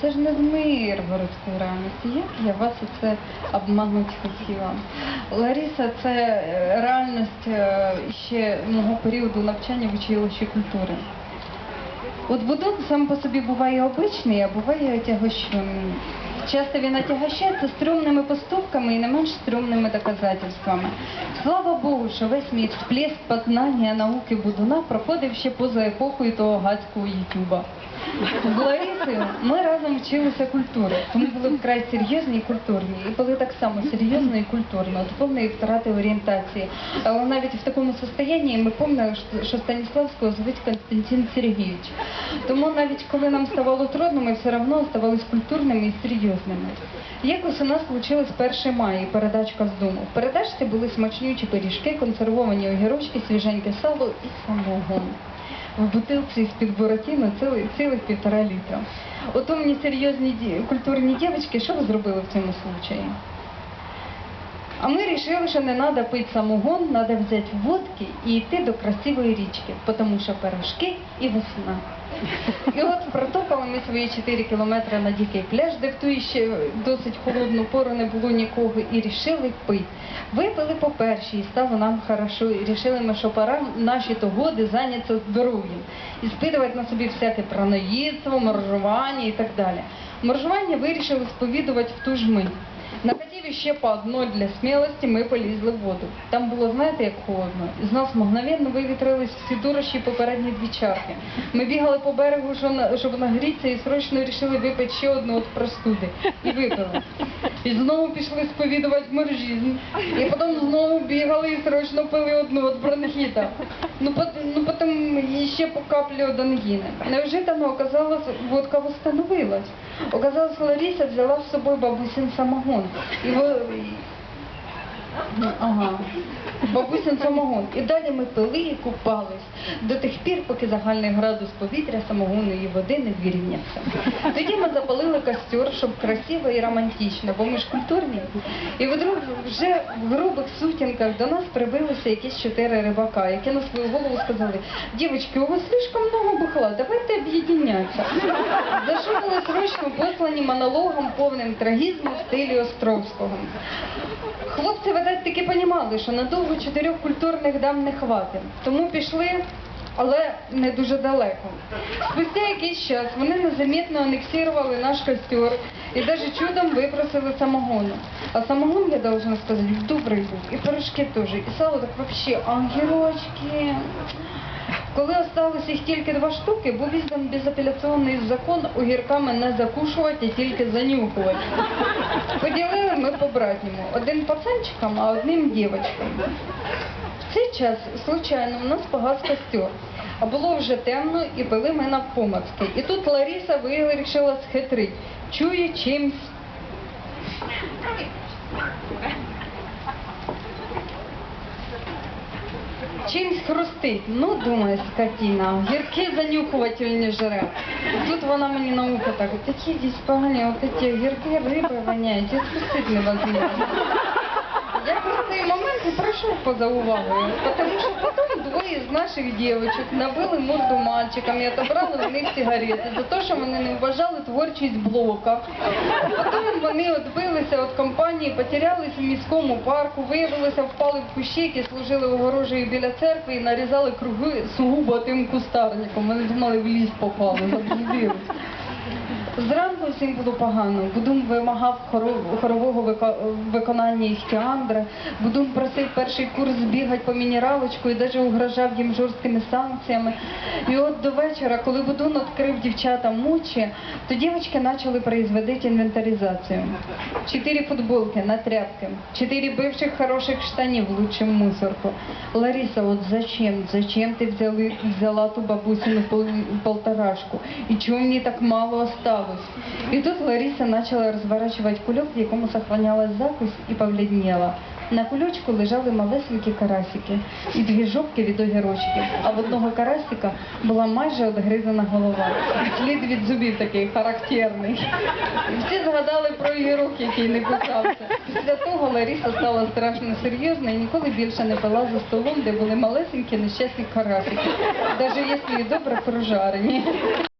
це ж не з Миргородської реальності. Як я вас оце обмануть хотіла? Лариса, це е, реальність е, ще мого періоду навчання в училищі культури. От будинок сам по собі буває обичний, а буває отягощений. Часто він отягощається струмними поступками і не менш струмними доказательствами. Слава Богу, що весь мій всплеск познання науки Будуна проходив ще поза епохою того гадського Ютуба. З Ларисою ми разом вчилися культури, тому були вкрай серйозні і культурні. І були так само серйозно і культурно, до повної втрати орієнтації. Але навіть в такому состоянні ми пам'ятали, що- Станіславського звуть Константин Сергійович. Тому навіть коли нам ставало трудно, ми все одно оставались культурними і серйозними. Якось у нас случилось 1 мая передачка з дому. В передачці були смачнючі пиріжки, консервовані огірочки, свіженьке сало і самогон. В бутилці з-під Буратіно цілих, півтора літра. От мені серйозні культурні дівчатки, що ви зробили в цьому случаї? А ми вирішили, що не треба пити самогон, треба взяти водки і йти до красивої річки, тому що пирожки і весна. І от протопали ми свої 4 кілометри на дикий пляж, де в ту ще досить холодну пору не було нікого, і рішили пити. Випили по першій, і стало нам хорошо, і рішили ми, що пора наші то годи зайнятися здоров'ям, і спитувати на собі всяке праноїдство, моржування і так далі. Моржування вирішили сповідувати в ту ж мить. Находили ще по одной для смілості, ми полізли в воду. Там було, знаєте, як холодно. З нас мгновенно вивітрились всі дурощі попередні дві чарки. Ми бігали по берегу, щоб нагрітися, і срочно вирішили випити ще одну от простуди. І випили. І знову пішли сповідувати моржізм. І потім знову бігали і срочно пили одну от бронхіта. Ну, пот- ну потім ще по каплі ангіни. Неожиданно оказалось, водка встановилась. Оказалось, Лариса взяла з собою бабусин самогон. І Ага. Бабусин самогон. І далі ми пили і купались до тих пір, поки загальний градус повітря самогонної води не вирівнявся. Тоді ми запалили костер, щоб красиво і романтично, бо ми ж культурні. І вдруг вже в грубих сутінках до нас прибилися якісь чотири рибака, які на свою голову сказали, дівчатки, у вас слишком много бухла, давайте об'єднятися. За що були срочно послані монологом повним трагізму в стилі Островського. Хлопці, видать, таки понімали, що надовго чотирьох культурних дам не хватить. Тому пішли, але не дуже далеко. Спустя якийсь час вони незамітно анексірували наш костер і навіть чудом випросили самогону. А самогон, я должна сказати, добрий був. І пирожки теж, і сало так взагалі, а огірочки. Коли осталось їх тільки два штуки, був іздан безапеляційний закон огірками не закушувати, а тільки занюхувати. Поділили ми по-братньому. Один пацанчикам, а одним дівчаткам. В цей час, случайно, у нас погас костер. А було вже темно і пили ми навпомацки. І тут Лариса вирішила схитрить. Чує чимсь. Чимсь хрустить. Ну, думає скотина, гірки занюхувательні жере. Тут вона мені на ухо так, такі десь погані, от ці гірки риби воняють, я спустити невозможно. Я в цей момент і пройшов поза увагою, тому що потім двоє з наших дівчат набили морду мальчикам і отобрали в них сигарети за те, що вони не вважали творчість блока. Потім вони відбилися від компанії, потерялись в міському парку, виявилося, впали в кущі, які служили огорожею біля церкви і нарізали круги сугубо тим кустарником. Вони думали, в ліс попали, заблудились. Зранку всім було погано. Будун вимагав хорового виконання іхтіандра. Будун просив перший курс збігати по мінералочку і навіть угрожав їм жорсткими санкціями. І от до вечора, коли Будун відкрив дівчатам мучі, то дівчатки почали производити інвентаризацію. Чотири футболки на тряпки, чотири бивших хороших штанів в лучшем мусорку. Лариса, от зачем, зачем ти взяла ту бабусину пол- полторашку? І чому мені так мало осталось? І тут Лариса почала розворачувати кульок, в якому сохранялась закусь, і побледнела. На кульочку лежали малесенькі карасики і дві жопки від огірочків, а в одного карасика була майже одгризана голова. Слід від зубів такий характерний. Всі згадали про огірок, який не кусався. Після того Лариса стала страшно серйозна і ніколи більше не пила за столом, де були малесенькі нещасні карасики, навіть якщо і добре прожарені.